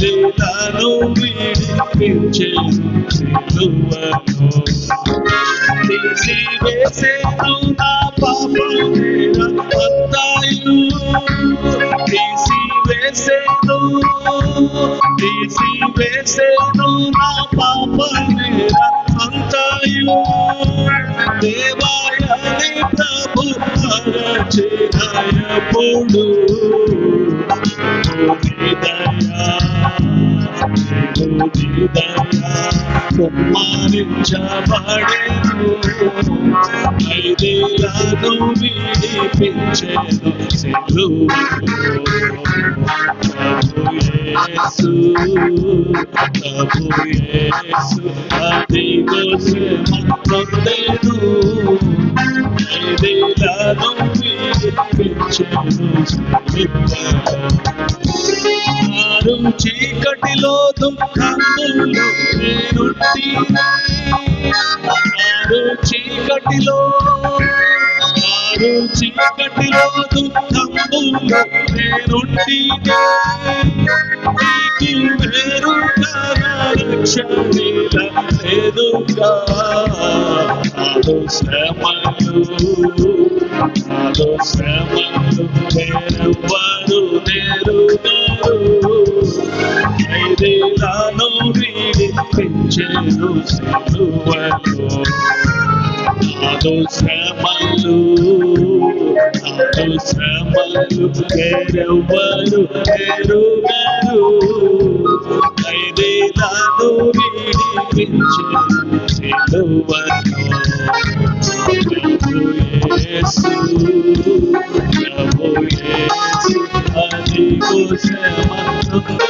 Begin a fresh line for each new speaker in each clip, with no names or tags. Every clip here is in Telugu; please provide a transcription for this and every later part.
తను విడిపించెను వేసేను నా పాపమేర అంతాయు తీసి వేసేను తీసి వేసేను నా పాపమేర అంతాయు దేవాయని ప్రభు పరచినయపుడు కుమ్మారించబడేను ఐదేళ్ళను విడిపించెను సిలువలో ప్రభు యేసు ప్రభు యేసు అదిగో శ్రమ పొందెను ఐదేళ్ళను విడిపించెను సిలువలో ఆరు చీకటిలో దుఃఖములో నేనుంటి. ఆరు చీకటిలో ఆరు చీకటిలో దుఃఖము నేనుంటి నీకు వేరుగా శ్రమలు శ్రమలు వేరెవ్వరు నేరుగారు. ఐదేలాను విడిపించెను సిలువలో. నాదు శ్రమలు నాదు శ్రమలు వేరెవ్వరు నేరుగారు. ఐదేలాను విడిపించెను సిలువలో ప్రభు శ్రమలు.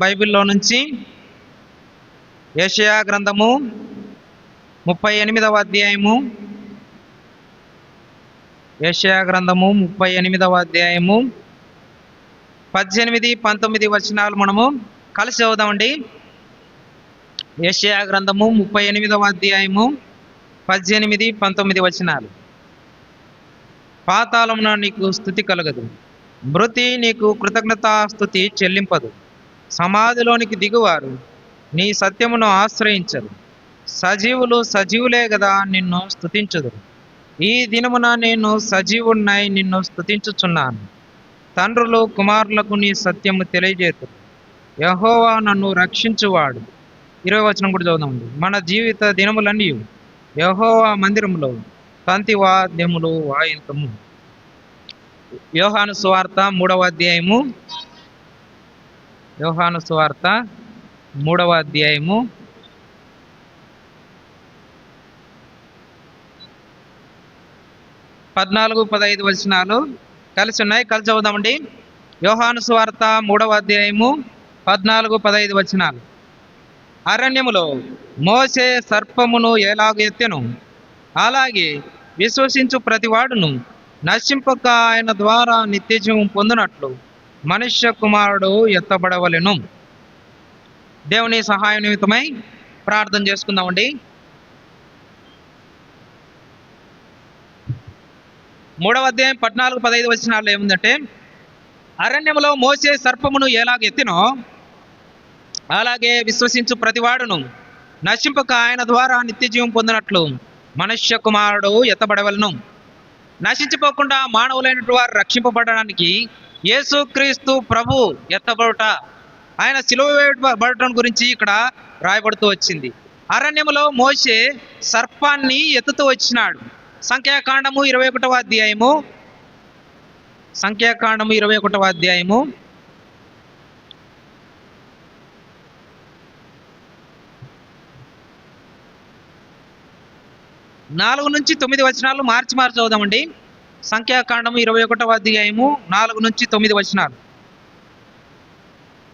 బైబిల్లో నుంచి ఏషయా గ్రంథము ముప్పై ఎనిమిదవ అధ్యాయము ఏషయా గ్రంథము ముప్పై ఎనిమిదవ అధ్యాయము పద్దెనిమిది పంతొమ్మిది వచనాలు మనము కలిసి చదువుదామండి ఏషయా గ్రంథము ముప్పై ఎనిమిదవ అధ్యాయము పద్దెనిమిది పంతొమ్మిది వచనాలు. పాతాళమున నీకు స్థుతి కలగదు. మృతి నీకు కృతజ్ఞతాస్థుతి చెల్లింపదు. సమాధిలోనికి దిగువారు. నీ సత్యమును ఆశ్రయించరు. సజీవులు సజీవులే కదా నిన్ను స్థుతించుదురు ఈ దినమున నేను సజీవున్నై నిన్ను స్థుతించుచున్నాను తండ్రులు కుమారులకు నీ సత్యము తెలియజేతురు. యహోవా నన్ను రక్షించువాడు. ఇరవై వచనం కూడా చదువుదామండి. మన జీవిత దినములన్నీ యహోవా మందిరములో తంతి వాద్యములు వాయింతము. యోహాను సువార్త మూడవ అధ్యాయము యోహాను సువార్త మూడవ అధ్యాయము. పద్నాలుగు పదహైదు వచనాలు కలిసి ఉన్నాయి. కలిసి చదువుదామండి. యోహాను సువార్త మూడవ అధ్యాయము పద్నాలుగు పదహైదు వచనాలు. అరణ్యములో మోసే సర్పమును ఎలాగెత్తెను అలాగే విశ్వసించు ప్రతివాడును నశింపక ఆయన ద్వారా నిత్యజీవం పొందినట్లు. మనుష్య కుమారుడు ఎత్తబడవలెను. దేవుని సహాయ నిమిత్తమై ప్రార్థన చేసుకుందామండి. మూడవ అధ్యాయం పద్నాలుగు పదహైదు వచనాల్లో ఏముందంటే అరణ్యములో మోసే సర్పమును ఎలాగెత్తినో అలాగే విశ్వసించు ప్రతివాడును నశింపక ఆయన ద్వారా నిత్యజీవం పొందినట్లు మనుష్య కుమారుడు ఎత్తబడవలను. నశించిపోకుండా మానవులైనటువారు రక్షింపబడడానికి యేసుక్రీస్తు ప్రభు ఎత్తబడుట. ఆయన సిలువ వేయబడటం గురించి ఇక్కడ రాయబడుతూ వచ్చింది. అరణ్యములో మోసే సర్పాన్ని ఎత్తుతూ వచ్చినాడు. సంఖ్యాకాండము ఇరవై ఒకటవ అధ్యాయము. సంఖ్యాకాండము ఇరవై ఒకటవ అధ్యాయము. నాలుగు నుంచి తొమ్మిది వచనాలు మార్చి మార్చి చదువుదామండి. సంఖ్యాకాండము ఇరవై ఒకటవ అధ్యాయము నాలుగు నుంచి తొమ్మిది వచనాలు.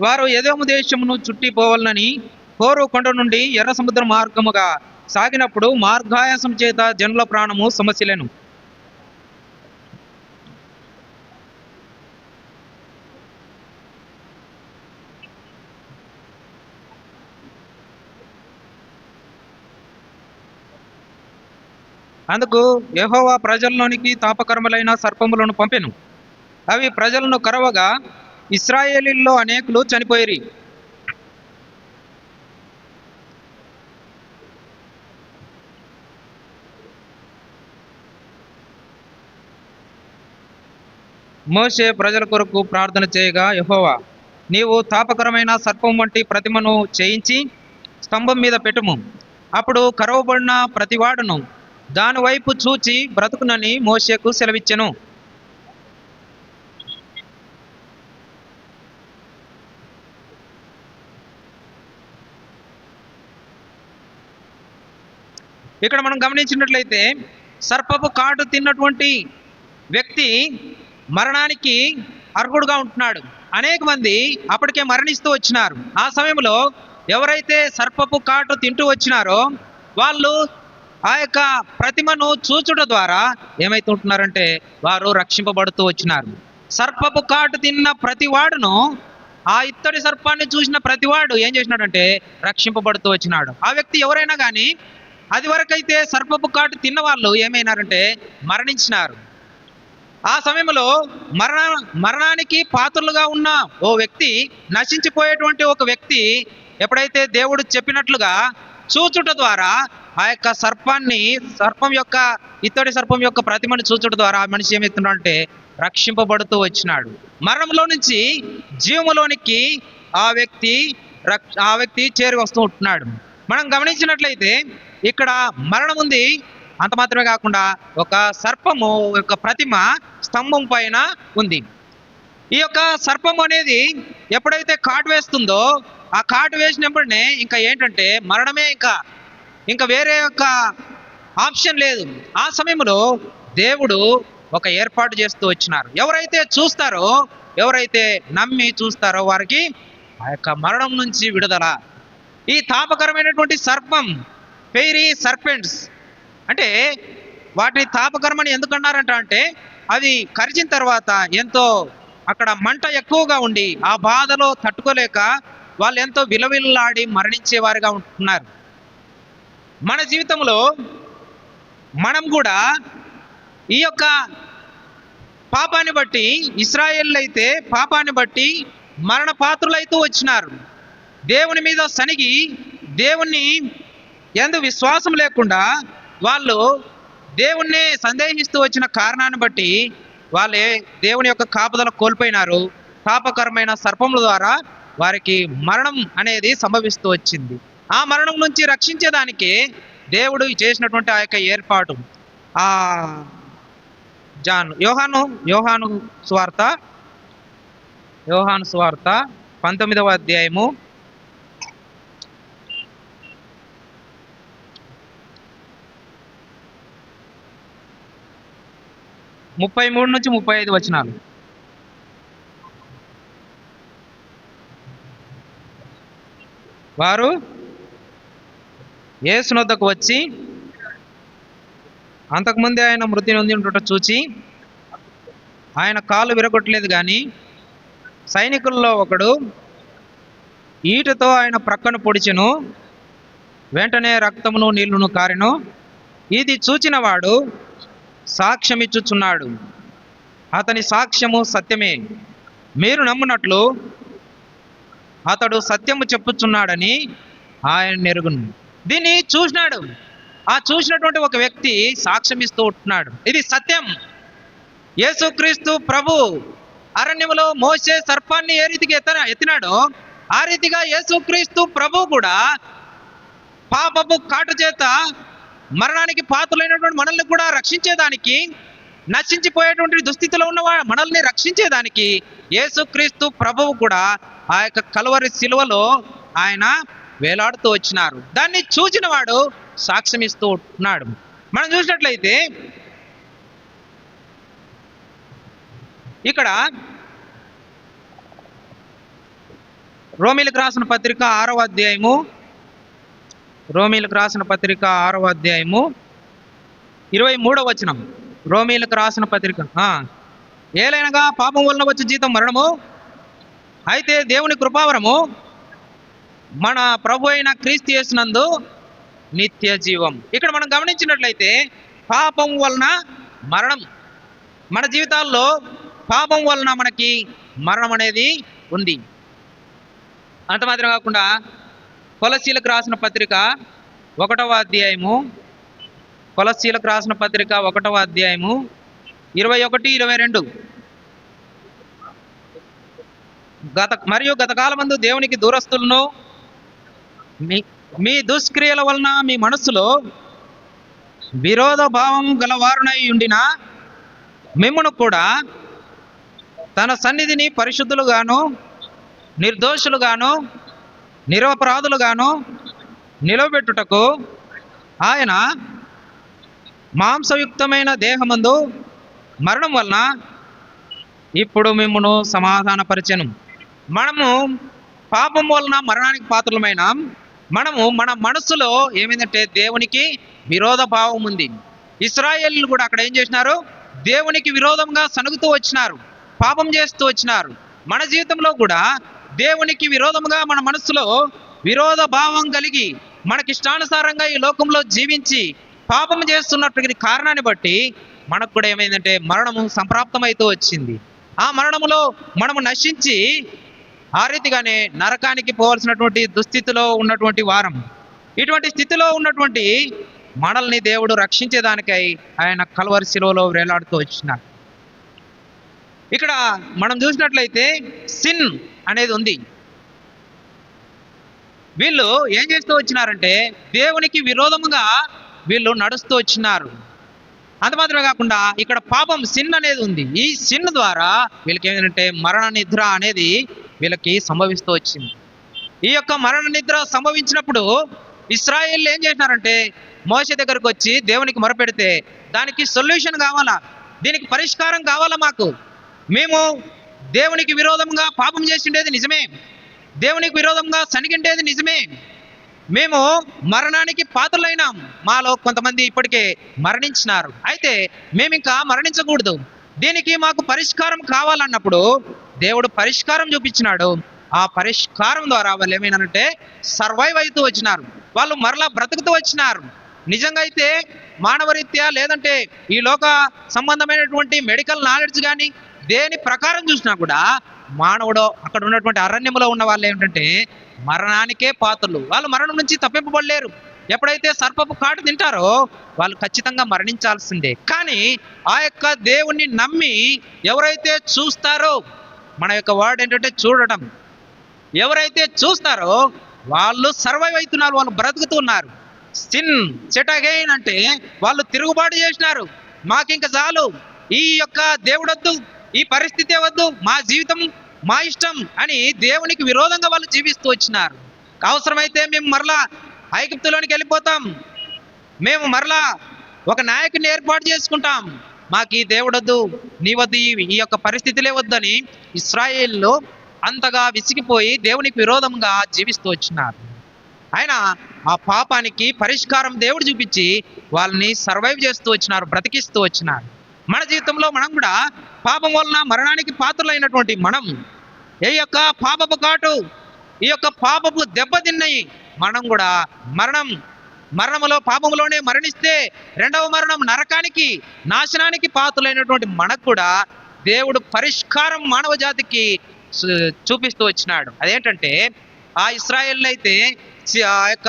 వారు ఎదోము దేశమును చుట్టిపోవాలని కోరు కొండ నుండి ఎర్ర సముద్ర మార్గముగా సాగినప్పుడు మార్గాయాసం చేత జనుల ప్రాణము సమస్యలను అందుకు యహోవా ప్రజల్లోనికి తాపకర్మలైన సర్పములను పంపెను. అవి ప్రజలను కరవగా ఇస్రాయేలీల్లో అనేకులు చనిపోయిరి. మోషే ప్రజల కొరకు ప్రార్థన చేయగా యహోవా నీవు తాపకరమైన సర్పం వంటి ప్రతిమను చేయించి స్తంభం మీద పెట్టుము. అప్పుడు కరవబడిన ప్రతివాడును దాని వైపు చూచి బ్రతుకునని మోషకు సెలవిచ్చెను. ఇక్కడ మనం గమనించినట్లయితే సర్పపు కాటు తిన్నటువంటి వ్యక్తి మరణానికి అర్హుడుగా ఉంటున్నాడు. అనేక మంది అప్పటికే మరణిస్తూ వచ్చినారు. ఆ సమయంలో ఎవరైతే సర్పపు కాటు తింటూ వచ్చినారో వాళ్ళు ఆ యొక్క ప్రతిమను చూచుట ద్వారా ఏమైతుంటున్నారంటే వారు రక్షింపబడుతూ వచ్చినారు. సర్పపు కాటు తిన్న ప్రతివాడును ఆ ఇత్తడి సర్పాన్ని చూసిన ప్రతివాడు ఏం చేసినాడంటే రక్షింపబడుతూ వచ్చినాడు. ఆ వ్యక్తి ఎవరైనా కానీ అది వరకైతే సర్పపు కాటు తిన్న వాళ్ళు ఏమైనారంటే మరణించినారు. ఆ సమయంలో మరణ మరణానికి పాత్రలుగా ఉన్న ఓ వ్యక్తి నశించిపోయేటువంటి ఒక వ్యక్తి ఎప్పుడైతే దేవుడు చెప్పినట్లుగా చూచుట ద్వారా ఆ యొక్క సర్పాన్ని సర్పం యొక్క ఇత్తడి సర్పం యొక్క ప్రతిమను చూచుట ద్వారా ఆ మనిషి ఏమవుతున్నాడంటే రక్షింపబడుతూ వచ్చినాడు. మరణంలో నుంచి జీవములోనికి ఆ వ్యక్తి రక్ష ఆ వ్యక్తి చేరి వస్తూ ఉంటున్నాడు. మనం గమనించినట్లయితే ఇక్కడ మరణం ఉంది. అంత మాత్రమే కాకుండా ఒక సర్పము యొక్క ప్రతిమ స్తంభం పైన ఉంది. ఈ యొక్క సర్పం అనేది ఎప్పుడైతే కాటు వేస్తుందో ఆ కాటు వేసినప్పుడే ఇంకా ఏంటంటే మరణమే ఇంకా ఇంకా వేరే యొక్క ఆప్షన్ లేదు. ఆ సమయంలో దేవుడు ఒక ఏర్పాటు చేస్తూ వచ్చినారు. ఎవరైతే చూస్తారో ఎవరైతే నమ్మి చూస్తారో వారికి ఆ యొక్క మరణం నుంచి విడుదల. ఈ తాపకరమైనటువంటి సర్పం ఫెయిరీ సర్పెంట్స్ అంటే వాటిని తాపకరమని ఎందుకన్నారంట అంటే అవి కరిచిన తర్వాత ఎంతో అక్కడ మంట ఎక్కువగా ఉండి ఆ బాధలో తట్టుకోలేక వాళ్ళు ఎంతో విలవిల్లాడి మరణించేవారుగా ఉంటున్నారు. మన జీవితంలో మనం కూడా ఈ యొక్క పాపాన్ని బట్టి ఇస్రాయేల్ అయితే పాపాన్ని బట్టి మరణ పాత్రులైతూ వచ్చినారు. దేవుని మీద సనిగి దేవుణ్ణి ఎందు విశ్వాసం లేకుండా వాళ్ళు దేవుణ్ణి సందేహిస్తూ వచ్చిన కారణాన్ని బట్టి వాళ్ళే దేవుని యొక్క కాపుదల కోల్పోయినారు. పాపకరమైన సర్పముల ద్వారా వారికి మరణం అనేది సంభవిస్తూ వచ్చింది. ఆ మరణం నుంచి రక్షించేదానికి దేవుడు చేసినటువంటి ఆ యొక్క ఏర్పాటు. ఆ జాన్ యోహాను యోహాను స్వార్త యోహాను స్వార్త పంతొమ్మిదవ అధ్యాయము. ముప్పై మూడు నుంచి ముప్పై ఐదు వచనాలు. వారు యేసునొద్దకు వచ్చి అంతకుముందే ఆయన మృతి నొంది ఉండుట చూచి ఆయన కాలు విరగొట్టలేదు కానీ సైనికుల్లో ఒకడు ఈటతో ఆయన ప్రక్కను పొడిచెను వెంటనే రక్తమును నీళ్ళును కారెను ఇది చూచినవాడు సాక్ష్యమిచ్చుచున్నాడు. అతని సాక్ష్యము సత్యమే. మీరు నమ్మునట్లు అతడు సత్యము చెప్పుచున్నాడని ఆయన నెరుగును. దీన్ని చూసినాడు. ఆ చూసినటువంటి ఒక వ్యక్తి సాక్ష్యం ఇస్తూ ఉంటున్నాడు. ఇది సత్యం. యేసుక్రీస్తు ప్రభు అరణ్యములో మోసే సర్పాన్ని ఏ రీతిగా ఎత్త ఎత్తినాడో ఆ రీతిగా యేసుక్రీస్తు ప్రభు కూడా పాపపు కాటు చేత మరణానికి పాత్రలైనటువంటి మనల్ని కూడా రక్షించేదానికి నశించిపోయేటువంటి దుస్థితిలో ఉన్న మనల్ని రక్షించేదానికి యేసుక్రీస్తు ప్రభువు కూడా ఆ యొక్క కలువరి శిలువలో ఆయన వేలాడుతూ వచ్చినారు దాన్ని చూసిన వాడు సాక్ష్యం ఇస్తూ మనం చూసినట్లయితే ఇక్కడ రోమిలకు రాసిన పత్రిక ఆరవ అధ్యాయము రోమిలకు రాసిన పత్రిక ఆరవ అధ్యాయము ఇరవై మూడవ వచనం రోమిలకు రాసిన పత్రిక ఆ. ఏలైనగా పాపం వలన వచ్చే జీతం మరణము అయితే దేవుని కృపావరము మన ప్రభు అయిన క్రీస్తు చేసినందు నిత్య జీవం. ఇక్కడ మనం గమనించినట్లయితే పాపం వలన మరణం. మన జీవితాల్లో పాపం వలన మనకి మరణం అనేది ఉంది. అంత మాత్రం కాకుండా కొలసీలకు రాసిన పత్రిక ఒకటవ అధ్యాయము కొలసీలకు రాసిన పత్రిక ఒకటవ అధ్యాయము ఇరవై ఒకటి ఇరవై రెండు. గత మరియు గతకాలమందు దేవునికి దూరస్తులను మీ మీ దుష్క్రియల వలన మీ మనస్సులో విరోధ భావం గలవారునై ఉండిన మిమ్మును కూడా తన సన్నిధిని పరిశుద్ధులుగాను నిర్దోషులుగాను నిరపరాధులుగాను నిలవబెట్టుటకు ఆయన మాంసయుక్తమైన దేహమందు మరణం వలన ఇప్పుడు మిమ్మను సమాధానపరిచను. మనము పాపం వలన మరణానికి పాత్రలమైన. మనము మన మనస్సులో ఏమైందంటే దేవునికి విరోధ భావం ఉంది. ఇస్రాయేల్ కూడా అక్కడ ఏం చేసినారు? దేవునికి విరోధంగా సనుగుతూ వచ్చినారు. పాపం చేస్తూ వచ్చినారు. మన జీవితంలో కూడా దేవునికి విరోధంగా మన మనసులో విరోధ భావం కలిగి మనకి ఇష్టానుసారంగా ఈ లోకంలో జీవించి పాపం చేస్తున్నటువంటి కారణాన్ని బట్టి మనకు కూడా ఏమైందంటే మరణము సంప్రాప్తమైతూ వచ్చింది. ఆ మరణములో మనము నశించి ఆ రీతిగానే నరకానికి పోవలసినటువంటి దుస్థితిలో ఉన్నటువంటి వారం. ఇటువంటి స్థితిలో ఉన్నటువంటి మనల్ని దేవుడు రక్షించేదానికై ఆయన కలవరి శిలువలో వేలాడుతూ వచ్చినాడు. ఇక్కడ మనం చూసినట్లయితే సిన్ అనేది ఉంది. వీళ్ళు ఏం చేస్తూ వచ్చినారంటే దేవునికి విరోధముగా వీళ్ళు నడుస్తూ వచ్చినారు. అంత మాత్రమే కాకుండా ఇక్కడ పాపం సిన్ అనేది ఉంది. ఈ సిన్ ద్వారా వీళ్ళకి ఏంటంటే మరణ నిద్ర అనేది వీళ్ళకి సంభవిస్తూ వచ్చింది. ఈ యొక్క మరణ నిద్ర సంభవించినప్పుడు ఇస్రాయేల్ ఏం చేసినారంటే మోస దగ్గరకు వచ్చి దేవునికి మొరపెడితే దానికి సొల్యూషన్ కావాలా? దీనికి పరిష్కారం కావాలా మాకు? మేము దేవునికి విరోధంగా పాపం చేసిండేది నిజమే. దేవునికి విరోధంగా సనిగిండేది నిజమే. మేము మరణానికి పాత్రలైనాం. మాలో కొంతమంది ఇప్పటికే మరణించినారు. అయితే మేము ఇంకా మరణించకూడదు. దీనికి మాకు పరిష్కారం కావాలన్నప్పుడు దేవుడు పరిష్కారం చూపించినాడు. ఆ పరిష్కారం ద్వారా వాళ్ళు ఏమైనారంటే సర్వైవ్ అవుతూ వచ్చినారు. వాళ్ళు మరలా బ్రతుకుతూ వచ్చినారు. నిజంగా అయితే మానవరీత్యా లేదంటే ఈ లోక సంబంధమైనటువంటి మెడికల్ నాలెడ్జ్ కానీ దేని ప్రకారం చూసినా కూడా మానవుడు అక్కడ ఉన్నటువంటి అరణ్యంలో ఉన్న వాళ్ళు ఏమిటంటే మరణానికే పాత్రలు. వాళ్ళు మరణం నుంచి తప్పింపబడలేరు. ఎప్పుడైతే సర్పపు కాటు తింటారో వాళ్ళు ఖచ్చితంగా మరణించాల్సిందే. కానీ ఆ యొక్క దేవుణ్ణి నమ్మి ఎవరైతే చూస్తారో మన యొక్క వర్డ్ ఏంటంటే చూడటం. ఎవరైతే చూస్తారో వాళ్ళు సర్వైవ్ అవుతున్నారు వాళ్ళు బ్రతుకుతున్నారు సిన్ సెట్ అగైన్ అంటే వాళ్ళు తిరుగుబాటు చేసినారు. మాకు చాలు. ఈ యొక్క దేవుడొద్దు. ఈ పరిస్థితే వద్దు. మా జీవితం మా ఇష్టం అని దేవునికి విరోధంగా వాళ్ళు జీవిస్తూ వచ్చినారు. అవసరమైతే మేము మరలా ఐగుప్తులోనికి వెళ్ళిపోతాం. మేము మరలా ఒక నాయకుని ఏర్పాటు చేసుకుంటాం. మాకు ఈ దేవుడొద్దు నీ వద్దు ఈ- యొక్క పరిస్థితులే వద్దని ఇస్రాయేల్లో అంతగా విసిగిపోయి దేవునికి విరోధంగా జీవిస్తూ వచ్చినారు. ఆయన ఆ పాపానికి పరిష్కారం దేవుడు చూపించి వాళ్ళని సర్వైవ్ చేస్తూ వచ్చినారు బ్రతికిస్తూ వచ్చినారు. మన జీవితంలో మనం కూడా పాపం వలన మరణానికి పాత్రలైనటువంటి మనం ఏ యొక్క పాపపు కాటు ఈ యొక్క పాపపు దెబ్బతిన్నాయి మనం కూడా మరణం మరణములో పాపములోనే మరణిస్తే రెండవ మరణం నరకానికి నాశనానికి పాత్రలైనటువంటి మనకు కూడా దేవుడు పరిష్కారం మానవ జాతికి చూపిస్తూ వచ్చినాడు. అదేంటంటే ఆ ఇస్రాయేల్ అయితే ఆ యొక్క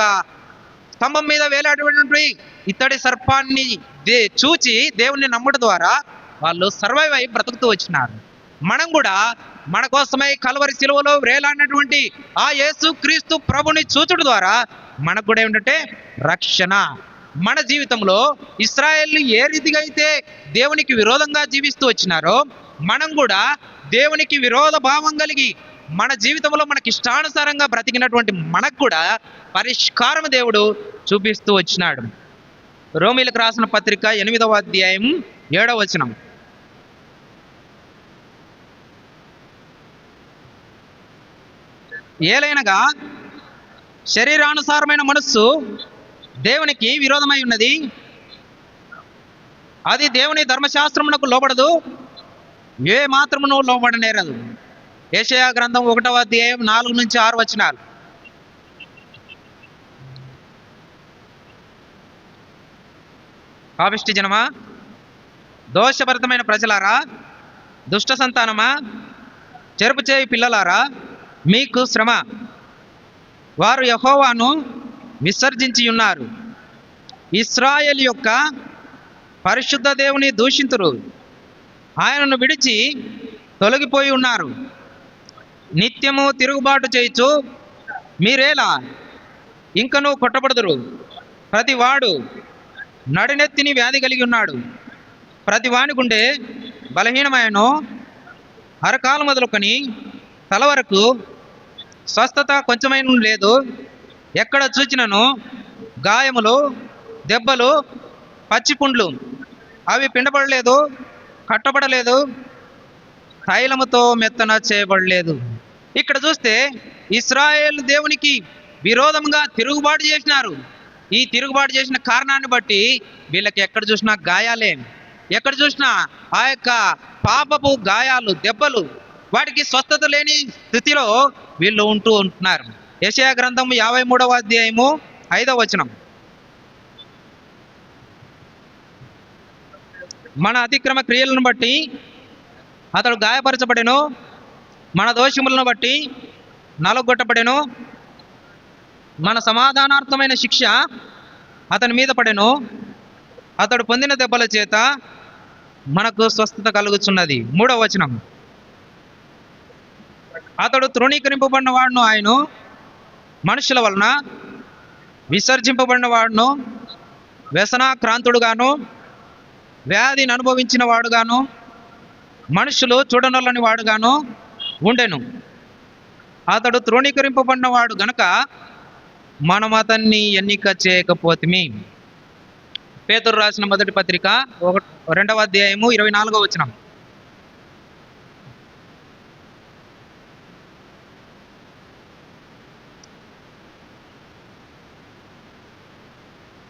స్తంభం మీద వేలాడేటువంటి ఇత్తడి సర్పాన్ని దే- చూచి దేవుణ్ణి నమ్ముడు ద్వారా వాళ్ళు సర్వైవ్ అయి బ్రతుకుతూ వచ్చినారు. మనం కూడా మన కోసమై కలవరి సిలువలో వేలాడినటువంటి ఆ యేసు క్రీస్తు ప్రభుని చూచుడు ద్వారా మనకు కూడా ఏమిటంటే రక్షణ. మన జీవితంలో ఇస్రాయేల్ ఏ రీతిగా అయితే దేవునికి విరోధంగా జీవిస్తూ వచ్చినారో మనం కూడా దేవునికి విరోధ భావం కలిగి మన జీవితంలో మనకి ఇష్టానుసారంగా బ్రతికినటువంటి మనకు కూడా పరిష్కారం దేవుడు చూపిస్తూ వచ్చినాడు. రోమిలకు రాసిన పత్రిక ఎనిమిదవ అధ్యాయం ఏడవ వచనం. ఏలైనగా శరీరానుసారమైన మనస్సు దేవునికి విరోధమై ఉన్నది. అది దేవుని ధర్మశాస్త్రమునకు లోబడదు. ఏ మాత్రమును లోబడనేరదు. ఏషయా గ్రంథం ఒకటవ అధ్యాయం నాలుగు నుంచి ఆరు వచనాలు. పాపిష్టి జనమా? దోషభరితమైన ప్రజలారా? దుష్ట సంతానమా? చెరుపు చేయి పిల్లలారా? మీకు శ్రమ. వారు యహోవాను విసర్జించి ఉన్నారు ఇస్రాయల్ యొక్క పరిశుద్ధ దేవుని దూషింతురు ఆయనను విడిచి తొలగిపోయి ఉన్నారు. నిత్యము తిరుగుబాటు చేయుచు మీరేలా? ఇంకనూ కొట్టబడదురు. ప్రతి వాడు నడినెత్తిని వ్యాధి కలిగి ఉన్నాడు. ప్రతి వానికుండే గుండె అరకాలు మొదలుకొని తల వరకు స్వస్థత కొంచెమైన లేదు. ఎక్కడ చూచినను గాయములు దెబ్బలు పచ్చిపుండ్లు అవి పిండబడలేదు కట్టబడలేదు తైలముతో మెత్తన చేయబడలేదు. ఇక్కడ చూస్తే ఇస్రాయేల్ దేవునికి విరోధంగా తిరుగుబాటు చేసినారు. ఈ తిరుగుబాటు చేసిన కారణాన్ని బట్టి వీళ్ళకి ఎక్కడ చూసినా గాయాలే. ఎక్కడ చూసినా ఆ యొక్క పాపపు గాయాలు దెబ్బలు వాటికి స్వస్థత లేని స్థితిలో వీళ్ళు ఉంటూ ఉంటున్నారు. యశయా గ్రంథం యాభై మూడవ అధ్యాయము ఐదవ వచనం. మన అతిక్రమ క్రియలను బట్టి అతడు గాయపరచబడెను మన దోషములను బట్టి నలగొట్టబడెను మన సమాధానార్థమైన శిక్ష అతని మీద పడెను. అతడు పొందిన దెబ్బల చేత మనకు స్వస్థత కలుగుచున్నది. మూడవ వచనం. అతడు తృణీకరింపబడిన వాడును ఆయన మనుషుల వలన విసర్జింపబడిన వాడును వ్యసనాక్రాంతుడుగాను వ్యాధిని అనుభవించిన వాడుగాను మనుషులు చూడనొల్లని వాడుగాను ఉండెను. అతడు తృణీకరింపబడిన వాడు గనక మనం అతన్ని ఎన్నిక చేయకపోతిమి. పేతురు రాసిన మొదటి పత్రిక ఒక రెండవ అధ్యాయము ఇరవై నాలుగో వచనం.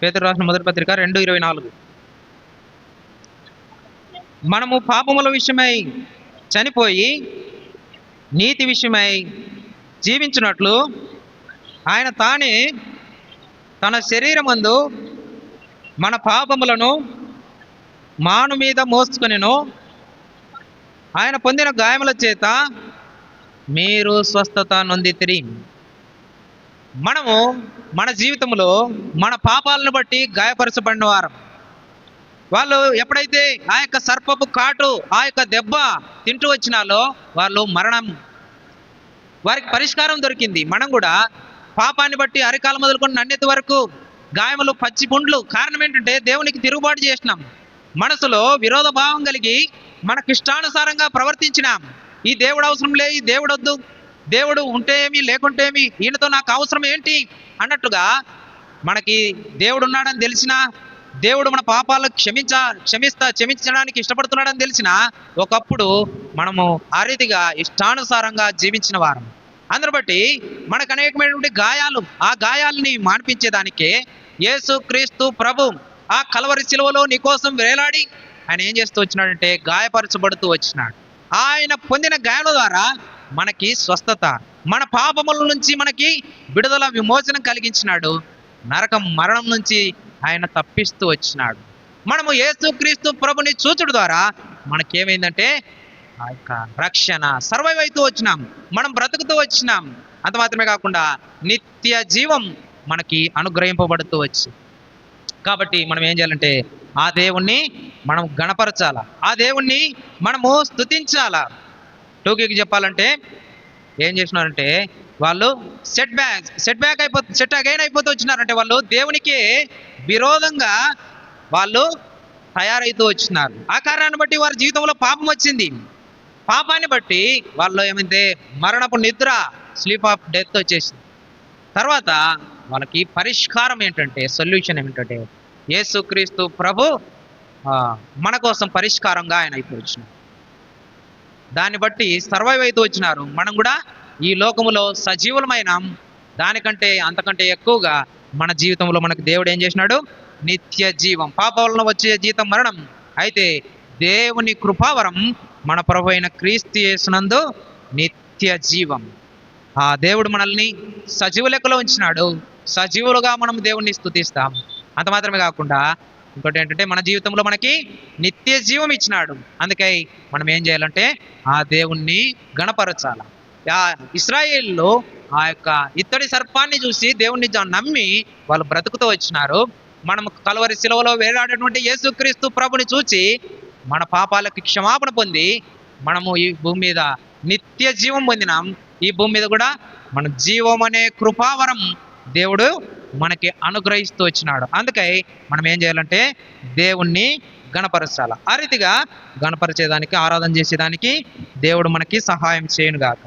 పేతురు రాసిన మొదటి పత్రిక రెండు ఇరవై నాలుగు. మనము పాపముల విషయమై చనిపోయి నీతి విషయమై జీవించినట్లు ఆయన తానే తన శరీరమందు మన పాపములను మాను మీద మోసుకొనిను. ఆయన పొందిన గాయముల చేత మీరు స్వస్థత నొందితిరి. మనము మన జీవితంలో మన పాపాలను బట్టి గాయపరచబడిన వారం. వాళ్ళు ఎప్పుడైతే ఆ యొక్క సర్పపు కాటు ఆ యొక్క దెబ్బ తింటూ వచ్చినాలో వాళ్ళు మరణం. వారికి పరిష్కారం దొరికింది. మనం కూడా పాపాన్ని బట్టి అరికాలం మొదలుకొని నన్నెత్తి వరకు గాయములు పచ్చి పుండ్లు. కారణం ఏంటంటే దేవునికి తిరుగుబాటు చేసినాం. మనసులో విరోధ భావం కలిగి మనకి ఇష్టానుసారంగా ప్రవర్తించినాం. ఈ దేవుడు అవసరం లే ఈ దేవుడు వద్దు. దేవుడు ఉంటే ఏమి లేకుంటే ఏమి ఈయనతో నాకు అవసరం ఏంటి? అన్నట్టుగా మనకి దేవుడు ఉన్నాడని తెలిసినా దేవుడు మన పాపాలను క్షమించ క్షమిస్తా క్షమించడానికి ఇష్టపడుతున్నాడని తెలిసిన ఒకప్పుడు మనము ఆ రీతిగా ఇష్టానుసారంగా జీవించిన వారం. అందును బట్టి మనకు అనేకమైనటువంటి గాయాలు ఆ గాయాలని మాన్పించేదానికే యేసు క్రీస్తు ప్రభు ఆ కలవరి శిలువలో నీకోసం వేలాడి ఆయన ఏం చేస్తూ వచ్చినాడంటే గాయపరచబడుతూ వచ్చినాడు. ఆయన పొందిన గాయాల ద్వారా మనకి స్వస్థత మన పాపముల నుంచి మనకి విడుదల విమోచనం కలిగించినాడు. నరకం మరణం నుంచి ఆయన తప్పిస్తూ వచ్చినాడు. మనము యేసుక్రీస్తు ప్రభుని చూచుడు ద్వారా మనకేమైందంటే ఆ యొక్క రక్షణ. సర్వైవ్ అవుతూ వచ్చినాం. మనం బ్రతుకుతూ వచ్చినాం. అంత మాత్రమే కాకుండా నిత్య జీవం మనకి అనుగ్రహింపబడుతూ వచ్చి. కాబట్టి మనం ఏం చేయాలంటే ఆ దేవుణ్ణి మనం గణపరచాల? ఆ దేవుణ్ణి మనము స్తుతించాలా? టోకీకి చెప్పాలంటే ఏం చేసినారంటే వాళ్ళు సెట్ బ్యాక్ సెట్ బ్యాక్ అయిపో సెట్ అగైన్ అయిపోతూ వచ్చినారంటే వాళ్ళు దేవునికి విరోధంగా వాళ్ళు తయారైతూ వచ్చినారు. ఆ కారణాన్ని బట్టి వారి జీవితంలో పాపం వచ్చింది. పాపాన్ని బట్టి వాళ్ళు ఏమైంది? మరణపు నిద్ర స్లీప్ ఆఫ్ డెత్ వచ్చేసింది. తర్వాత వాళ్ళకి పరిష్కారం ఏంటంటే సొల్యూషన్ ఏమిటంటే యేసుక్రీస్తు ప్రభు ఆ, మన కోసం పరిష్కారంగా ఆయన అయిపోయి వచ్చినారు దాన్ని బట్టి సర్వైవ్ అయితే వచ్చినారు. మనం కూడా ఈ లోకములో సజీవులమైన. దానికంటే అంతకంటే ఎక్కువగా మన జీవితంలో మనకు దేవుడు ఏం చేసినాడు? నిత్య జీవం. పాప వలన వచ్చే జీతం మరణం. అయితే దేవుని కృపావరం మన ప్రభు అయిన క్రీస్తు చేసినందు నిత్య జీవం. ఆ దేవుడు మనల్ని సజీవ లెక్కలో ఉంచినాడు. సజీవులుగా మనం దేవుణ్ణి స్తుతిస్తాం. అంత మాత్రమే కాకుండా ఇంకోటి ఏంటంటే మన జీవితంలో మనకి నిత్య జీవం ఇచ్చినాడు. అందుకై మనం ఏం చేయాలంటే ఆ దేవుణ్ణి గణపరచాల. ఇస్రాయేల్లో ఆ యొక్క ఇత్తడి సర్పాన్ని చూసి దేవుణ్ణి నమ్మి వాళ్ళు బ్రతుకుతూ వచ్చినారు. మనం కలవరి శిలవలో వేలాడేటువంటి యేసుక్రీస్తు ప్రభుని చూచి మన పాపాలకు క్షమాపణ పొంది మనము ఈ భూమి మీద నిత్య జీవం పొందినాం. ఈ భూమి మీద కూడా మన జీవం అనే కృపావరం దేవుడు మనకి అనుగ్రహిస్తూ వచ్చినాడు. అందుకై మనం ఏం చేయాలంటే దేవుణ్ణి గణపరచాల ఆ రీతిగా గణపరిచేదానికి ఆరాధన చేసేదానికి దేవుడు మనకి సహాయం చేయను గాక